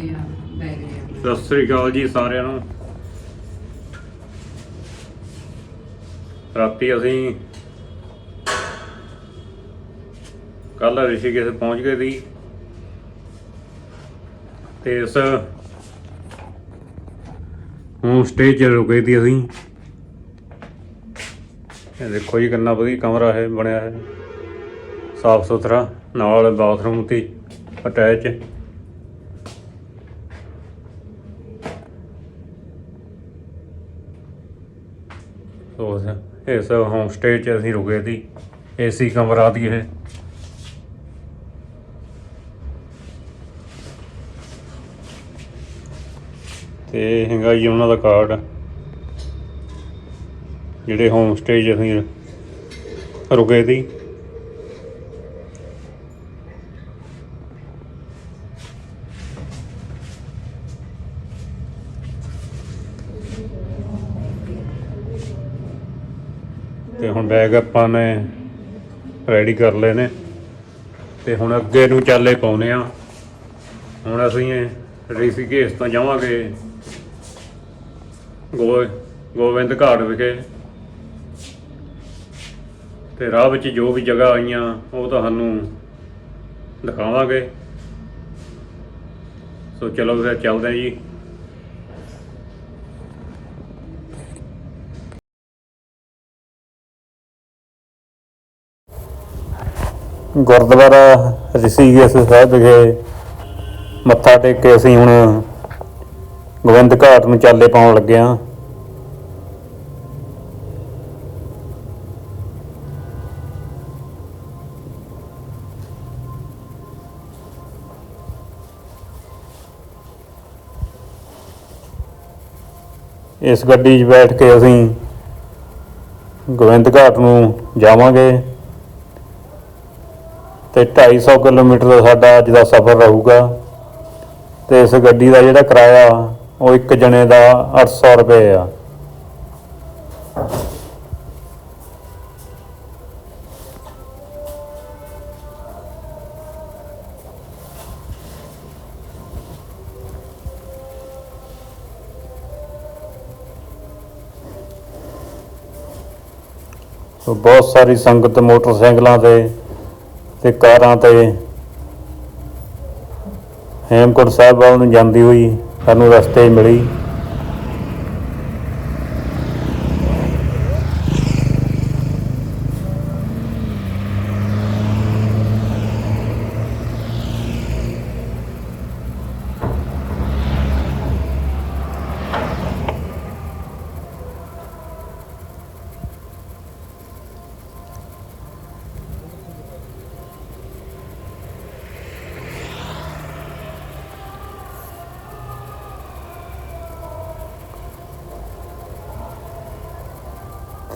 ਤੇ ਆ ਬੈਗ ਲਿਆ ਸਤਿ ਸ੍ਰੀ ਅਕਾਲ ਜੀ ਸਾਰਿਆਂ ਨੂੰ। ਰਾਤੀ ਅਸੀਂ ਕੱਲ ਰਿਸ਼ੀਕੇਸ਼ ਪਹੁੰਚ ਗਏ ਸੀ ਤੇ ਇਸ ਹੋਮ ਸਟੇ 'ਚ ਰੁਕੇ ਸੀ ਅਸੀਂ। ਇਹ ਦੇਖੋ ਜੀ ਕਿੰਨਾ ਵਧੀਆ ਕਮਰਾ ਹੈ ਬਣਿਆ ਹੈ। ਸਾਫ਼ ਸੁਥਰਾ ਨਾਲ ਬਾਥਰੂਮ ਤੇ ਅਟੈਚ ਸੋ ਇਸ- ਇਸ ਹੋਮ ਸਟੇ 'ਚ ਅਸੀਂ ਰੁਕੇ ਸੀ ਏਸੀ ਕਮਰਾ ਦੀ ਇਹ। ਤੇ ਇਹ ਹੈਗਾ ਜੀ ਉਹਨਾਂ ਦਾ ਕਾਰਡ ਜਿਹੜੇ ਹੋਮ ਸਟੇ 'ਚ ਅਸੀਂ ਰੁਕੇ ਸੀ ਤੇ ਹੁਣ ਬੈਗ ਆਪਾਂ ਨੇ ਰੈਡੀ ਕਰ ਲਏ ਨੇ। ਤੇ ਹੁਣ ਅੱਗੇ ਨੂੰ ਚਾਲੇ ਪਾਉਨੇ ਆ। ਹੁਣ ਅਸੀਂ ਇਹ ਰਿਸ਼ੀਕੇਸ਼ ਤੋਂ ਜਾਵਾਂਗੇ। ਗੋ ਗੋਬਿੰਦ ਘਾਟ ਵਿਖੇ। ਤੇ ਰਾਹ ਵਿੱਚ ਜੋ ਵੀ ਜਗ੍ਹਾ ਆਈਆਂ, ਉਹ ਤੁਹਾਨੂੰ ਦਿਖਾਵਾਂਗੇ। ਸੋ ਚਲੋ ਫਿਰ ਚੱਲਦੇ ਜੀ। ਗੁਰਦੁਆਰਾ ਰਿਸ਼ੀਕੇਸ਼ ਸਾਹਿਬ ਵਿਖੇ ਮੱਥਾ ਟੇਕ ਕੇ ਅਸੀਂ ਹੁਣ ਗੋਬਿੰਦ ਘਾਟ ਨੂੰ ਚਾਲੇ ਪਾਉਣ ਲੱਗੇ ਹਾਂ। ਇਸ ਗੱਡੀ 'ਚ ਬੈਠ ਕੇ ਅਸੀਂ ਗੋਬਿੰਦ ਘਾਟ ਨੂੰ ਜਾਵਾਂਗੇ। ਤੇ 250 ਕਿਲੋਮੀਟਰ ਦਾ ਸਾਡਾ ਅੱਜ ਦਾ ਸਫ਼ਰ ਰਹੂਗਾ। ਤੇ ਇਸ ਗੱਡੀ ਦਾ ਜਿਹੜਾ ਕਿਰਾਇਆ, ਉਹ ਇੱਕ ਜਣੇ ਦਾ 800 ਰੁਪਏ ਆ। ਬਹੁਤ ਸਾਰੀ ਸੰਗਤ ਮੋਟਰਸਾਈਕਲਾਂ ਤੇ ਤੇ ਕਾਰਾਂ ਤੇ ਹੇਮਕੁੰਟ ਸਾਹਿਬ ਵੱਲ ਨੂੰ ਜਾਂਦੀ ਹੋਈ ਸਾਨੂੰ ਰਸਤੇ ਮਿਲੀ।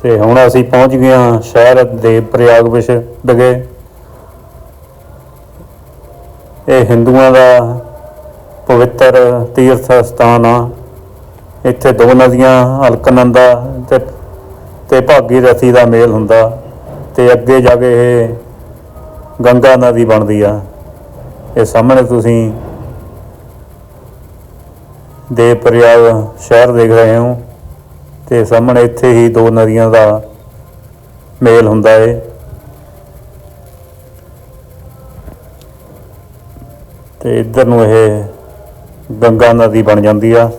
ਤੇ ਹੁਣ ਅਸੀਂ ਪਹੁੰਚ ਗਏ ਹਾਂ ਸ਼ਹਿਰ ਦੇ ਪ੍ਰਯਾਗ ਵਿਸ਼ ਵਿਖੇ ਇਹ ਹਿੰਦੂਆਂ ਦਾ ਪਵਿੱਤਰ ਤੀਰਥ ਸਥਾਨ ਆ। ਇੱਥੇ ਦੋ ਨਦੀਆਂ, ਅਲਕਨੰਦਾ ਤੇ ਤੇ ਭਾਗੀਰਥੀ ਦਾ ਮੇਲ ਹੁੰਦਾ। ਤੇ ਅੱਗੇ ਜਾ ਕੇ ਇਹ ਗੰਗਾ ਨਦੀ ਬਣਦੀ ਆ। ਇਹ ਸਾਹਮਣੇ ਤੁਸੀਂ ਦੇ ਪ੍ਰਯਾਗ ਸ਼ਹਿਰ ਦੇਖ ਰਹੇ ਹੋ। ਤੇ ਸਾਹਮਣੇ ਇੱਥੇ ਹੀ ਦੋ ਨਦੀਆਂ ਦਾ ਮੇਲ ਹੁੰਦਾ ਏ। ਤੇ ਇੱਧਰ ਨੂੰ ਇਹ ਗੰਗਾ ਨਦੀ ਬਣ ਜਾਂਦੀ ਆ।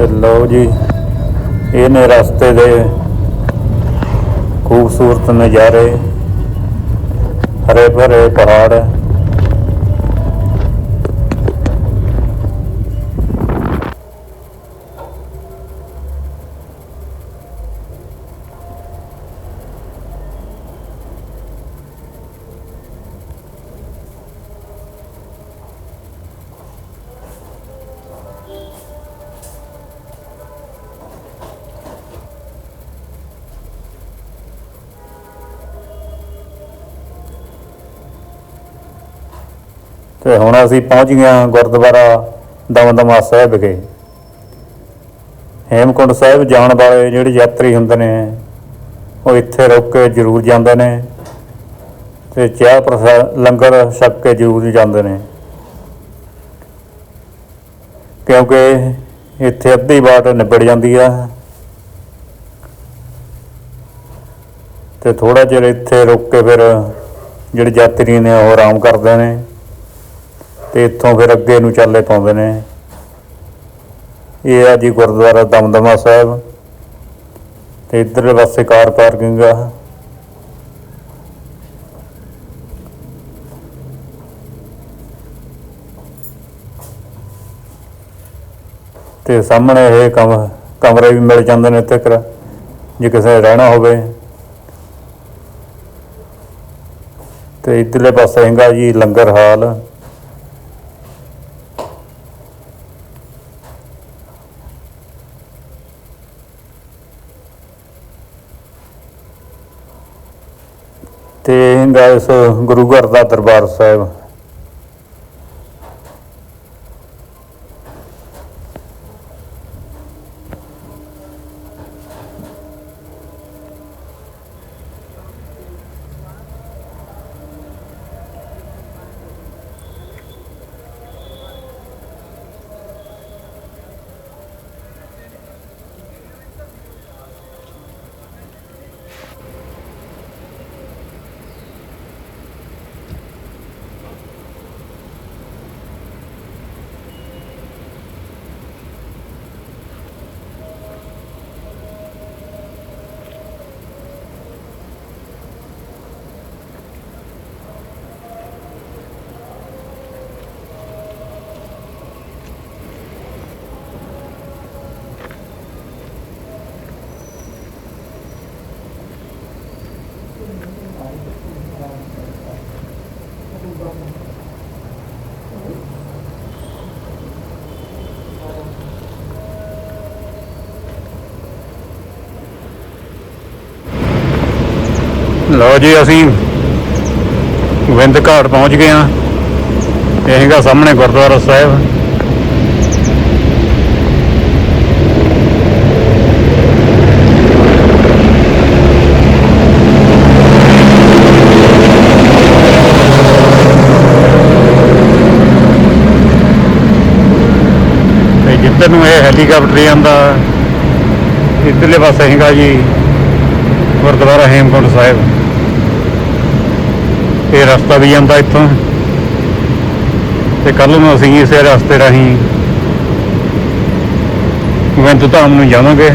ਤੇ ਲਓ ਜੀ ਇਹ ਨੇ ਰਸਤੇ ਦੇ ਖੂਬਸੂਰਤ ਨਜ਼ਾਰੇ ਹਰੇ ਭਰੇ ਪਹਾੜ ਤੇ ਹੁਣ ਅਸੀਂ ਪਹੁੰਚ ਗਏ ਹਾਂ ਗੁਰਦੁਆਰਾ ਦਮਦਮਾ ਸਾਹਿਬ ਵਿਖੇ ਹੇਮਕੁੰਡ ਸਾਹਿਬ ਜਾਣ ਵਾਲੇ ਜਿਹੜੇ ਯਾਤਰੀ ਹੁੰਦੇ ਨੇ, ਉਹ ਇੱਥੇ ਰੁਕ ਕੇ ਜ਼ਰੂਰ ਜਾਂਦੇ ਨੇ ਤੇ ਚਾਹ ਪ੍ਰਸਾਦ ਲੰਗਰ ਛਕ ਕੇ ਜ਼ਰੂਰ ਜਾਂਦੇ ਨੇ। ਕਿਉਂਕਿ ਇੱਥੇ ਅੱਧੀ ਬਾਟ ਨਿਬੜ ਜਾਂਦੀ ਆ। ਤੇ ਥੋੜਾ ਜਿਹਾ ਇੱਥੇ ਰੁਕ ਕੇ ਫਿਰ ਜਿਹੜੇ ਯਾਤਰੀ ਨੇ ਉਹ ਆਰਾਮ ਕਰਦੇ ਨੇ। ਤੇ ਇੱਥੋਂ ਫਿਰ ਅੱਗੇ ਨੂੰ ਚੱਲੇ ਪਾਉਂਦੇ ਨੇ। ਇਹ ਆ ਜੀ ਗੁਰਦੁਆਰਾ ਦਮਦਮਾ ਸਾਹਿਬ। ਤੇ ਇੱਧਰਲੇ ਪਾਸੇ ਕਾਰ ਪਾਰਕਿੰਗ ਆ। ਤੇ ਸਾਹਮਣੇ ਇਹ ਕਮ, ਕਮਰੇ ਵੀ ਮਿਲ ਜਾਂਦੇ ਨੇ ਇੱਥੇ ਕਰ ਜੇ ਕਿਸੇ ਰਹਿਣਾ ਹੋਵੇ। ਤੇ ਇੱਧਰਲੇ ਪਾਸੇ ਹੈਗਾ ਜੀ ਲੰਗਰ ਹਾਲ। ਤੇ ਹੈਗਾ ਇਸ ਗੁਰੂ ਘਰ ਦਾ ਦਰਬਾਰ ਸਾਹਿਬ। ਲਓ ਜੀ ਅਸੀਂ ਗੋਬਿੰਦ ਘਾਟ ਪਹੁੰਚ ਗਏ ਹਾਂ। ਇਹ ਹੈਗਾ ਸਾਹਮਣੇ ਗੁਰਦੁਆਰਾ ਸਾਹਿਬ। ਤੇ ਨੂੰ ਇਹ ਹੈਲੀਕਾਪਟਰ ਜਾਂਦਾ ਇੱਧਰਲੇ ਪਾਸੇ ਹੈਗਾ ਜੀ, ਗੁਰਦੁਆਰਾ ਹੇਮਕੁੰਟ ਸਾਹਿਬ। ਇਹ ਰਸਤਾ ਵੀ ਜਾਂਦਾ ਇੱਥੋਂ। ਤੇ ਕੱਲ ਨੂੰ ਅਸੀਂ ਇਸੇ ਰਸਤੇ ਰਾਹੀਂ ਗੋਬਿੰਦ ਧਾਮ ਨੂੰ ਜਾਵਾਂਗੇ।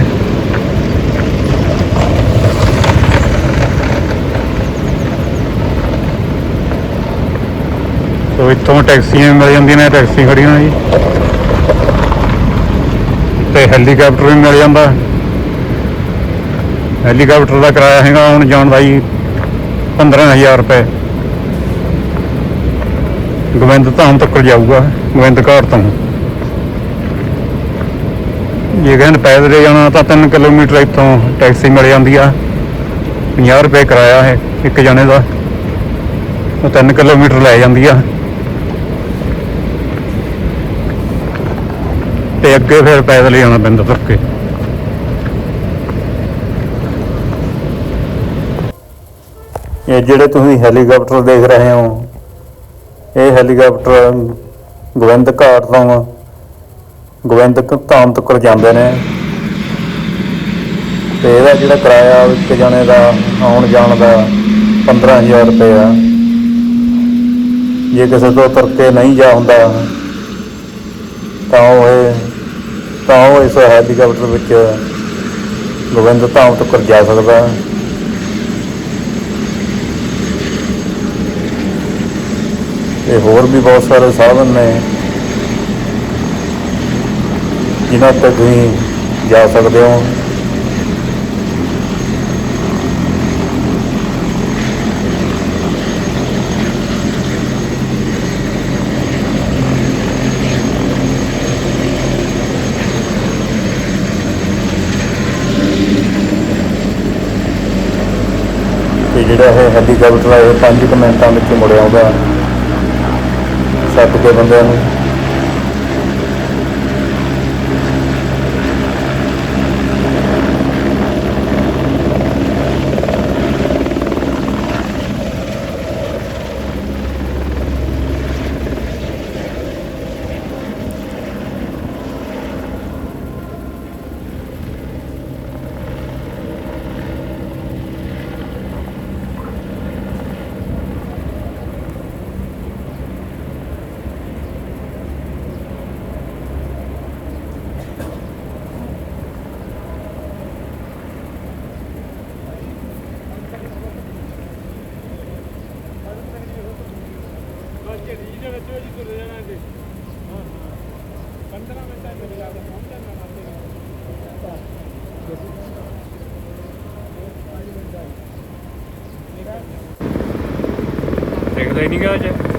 ਸੋ ਇੱਥੋਂ ਟੈਕਸੀਆਂ ਮਿਲ ਜਾਂਦੀਆਂ ਨੇ ਟੈਕਸੀ ਖੜੀਆਂ ਜੀ। ਤੇ ਹੈਲੀਕਾਪਟਰ ਵੀ ਮਿਲ ਜਾਂਦਾ। ਹੈਲੀਕਾਪਟਰ ਦਾ ਕਿਰਾਇਆ ਹੈਗਾ ਹੁਣ ਜਾਣ ਦਾ ਜੀ 15000 ਰੁਪਏ। ਗੋਬਿੰਦ ਧਾਮ ਤੱਕ ਜਾਊਗਾ, ਗੋਬਿੰਦ ਘਾਟ ਤੋਂ। ਜੇ ਕਹਿੰਦੇ ਪੈਦਲ ਜਾਣਾ ਤਾਂ 3 ਕਿਲੋਮੀਟਰ ਇੱਥੋਂ ਟੈਕਸੀ ਮਿਲ ਜਾਂਦੀ ਆ। 50 ਰੁਪਏ ਕਿਰਾਇਆ ਹੈ ਇੱਕ ਜਣੇ ਦਾ। ਉਹ 3 ਕਿਲੋਮੀਟਰ ਲੈ ਜਾਂਦੀ ਆ। ਤੇ ਅੱਗੇ ਫਿਰ ਪੈਦਲ ਹੀ ਆਉਣਾ ਪੈਂਦਾ ਤੁਰ ਕੇ। ਇਹ ਜਿਹੜੇ ਤੁਸੀਂ ਹੈਲੀਕਾਪਟਰ ਦੇਖ ਰਹੇ ਹੋ, ਇਹ ਹੈਲੀਕਾਪਟਰ ਗੋਬਿੰਦ ਘਾਟ ਤੋਂ ਗੋਬਿੰਦ ਧਾਮ ਤੱਕ ਜਾਂਦੇ ਨੇ। ਤੇ ਇਹਦਾ ਜਿਹੜਾ ਕਿਰਾਇਆ ਇੱਕ ਜਣੇ ਦਾ ਆਉਣ ਜਾਣ ਦਾ 15000 ਰੁਪਏ ਆ। ਜੇ ਕਿਸੇ ਤੋਂ ਤੁਰਕੇ ਨਹੀਂ ਜਾ ਹੁੰਦਾ, ਤਾਂ ਉਹ ਤਾਂ ਉਹ ਇਸ ਹੈਲੀਕਾਪਟਰ ਵਿੱਚ ਗੋਬਿੰਦ ਧਾਮ ਤੱਕ ਜਾ ਸਕਦਾ ਤੇ ਹੋਰ ਵੀ ਬਹੁਤ ਸਾਰੇ ਸਾਧਨ ਨੇ ਜਿਨ੍ਹਾਂ ਤੇ ਤੁਸੀਂ ਜਾ ਸਕਦੇ ਹੋ। ਜਿਹੜਾ ਇਹ ਹੈਲੀਕਾਪਟਰ ਆ ਇਹ 5 ਮਿੰਟਾਂ ਵਿੱਚ ਮੁੜ ਆਉਂਦਾ। ਛੱਡ ਕੇ ਬੰਦਿਆਂ ਨੂੰ। ਦੇਖਦਾ ਹੀ ਨਹੀਂਗਾ ਅੱਜ।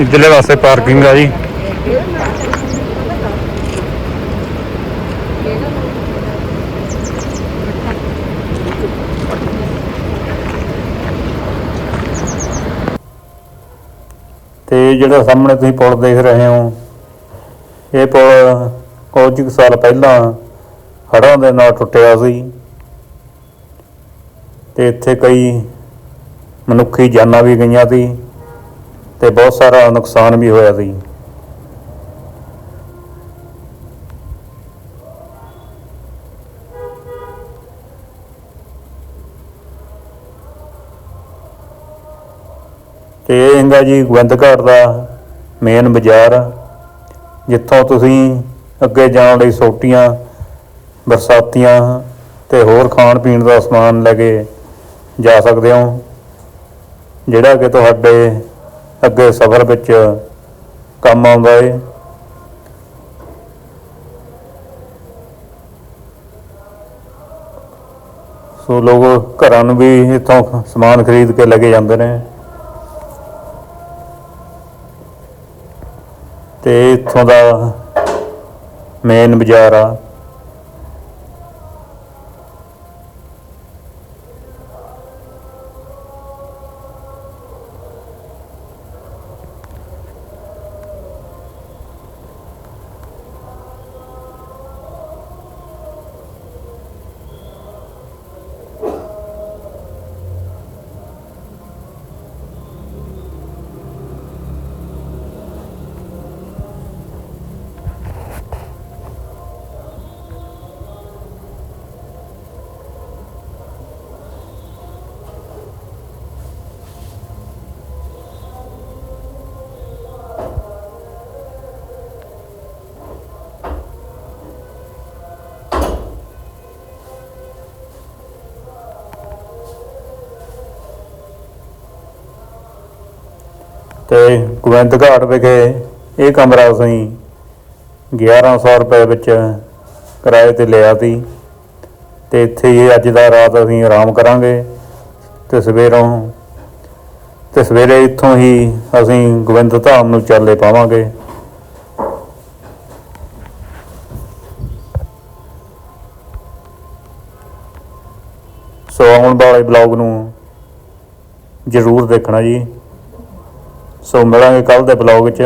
ਇੱਧਰਲੇ ਪਾਸੇ ਪਾਰਕਿੰਗ ਆ ਜੀ। ਤੇ ਜਿਹੜਾ ਸਾਹਮਣੇ ਤੁਸੀਂ ਪੁਲ ਦੇਖ ਰਹੇ ਹੋ, ਇਹ ਪੁਲ ਕੁਝ ਕੁ ਸਾਲ ਪਹਿਲਾਂ ਹੜ੍ਹਾਂ ਦੇ ਨਾਲ ਟੁੱਟਿਆ ਸੀ। ਤੇ ਇੱਥੇ ਕਈ ਮਨੁੱਖੀ ਜਾਨਾਂ ਵੀ ਗਈਆਂ ਸੀ। ਤੇ ਬਹੁਤ ਸਾਰਾ ਨੁਕਸਾਨ ਵੀ ਹੋਇਆ ਸੀ। ਤੇ ਇਹ ਹੈਗਾ ਜੀ ਗੋਬਿੰਦਘਾਟ ਦਾ ਮੇਨ ਬਾਜ਼ਾਰ ਜਿੱਥੋਂ ਤੁਸੀਂ ਅੱਗੇ ਜਾਣ ਲਈ ਸੋਟੀਆਂ, ਬਰਸਾਤੀਆਂ ਤੇ ਹੋਰ ਖਾਣ ਪੀਣ ਦਾ ਸਮਾਨ ਲੈ ਕੇ ਜਾ ਸਕਦੇ ਹੋ, ਜਿਹੜਾ ਕਿ ਤੁਹਾਡੇ ਅੱਗੇ ਸਫ਼ਰ ਵਿੱਚ ਕੰਮ ਆਉਂਦਾ ਏ। ਸੋ ਲੋਕ ਘਰਾਂ ਨੂੰ ਵੀ ਇੱਥੋਂ ਸਮਾਨ ਖਰੀਦ ਕੇ ਲੈ ਕੇ ਜਾਂਦੇ ਨੇ। ਤੇ ਇੱਥੋਂ ਦਾ ਮੇਨ ਬਾਜ਼ਾਰ ਆ। ਤੇ ਗੋਬਿੰਦਘਾਟ ਵਿਖੇ ਇਹ ਕਮਰਾ ਅਸੀਂ 1100 ਰੁਪਏ ਵਿੱਚ ਕਿਰਾਏ ਤੇ ਲਿਆ ਸੀ। ਤੇ ਇੱਥੇ ਹੀ ਅੱਜ ਦਾ ਰਾਤ ਅਸੀਂ ਆਰਾਮ ਕਰਾਂਗੇ ਤੇ ਸਵੇਰੋਂ, ਤੇ ਸਵੇਰੇ ਇੱਥੋਂ ਹੀ ਅਸੀਂ ਗੋਬਿੰਦ ਧਾਮ ਨੂੰ ਚੱਲੇ ਪਾਵਾਂਗੇ। ਸੋ ਆਉਣ ਵਾਲੇ ਬਲੌਗ ਨੂੰ ਜ਼ਰੂਰ ਦੇਖਣਾ ਜੀ। ਸੋ ਮਿਲਾਂਗੇ ਕੱਲ ਦੇ ਬਲੌਗ 'ਚ।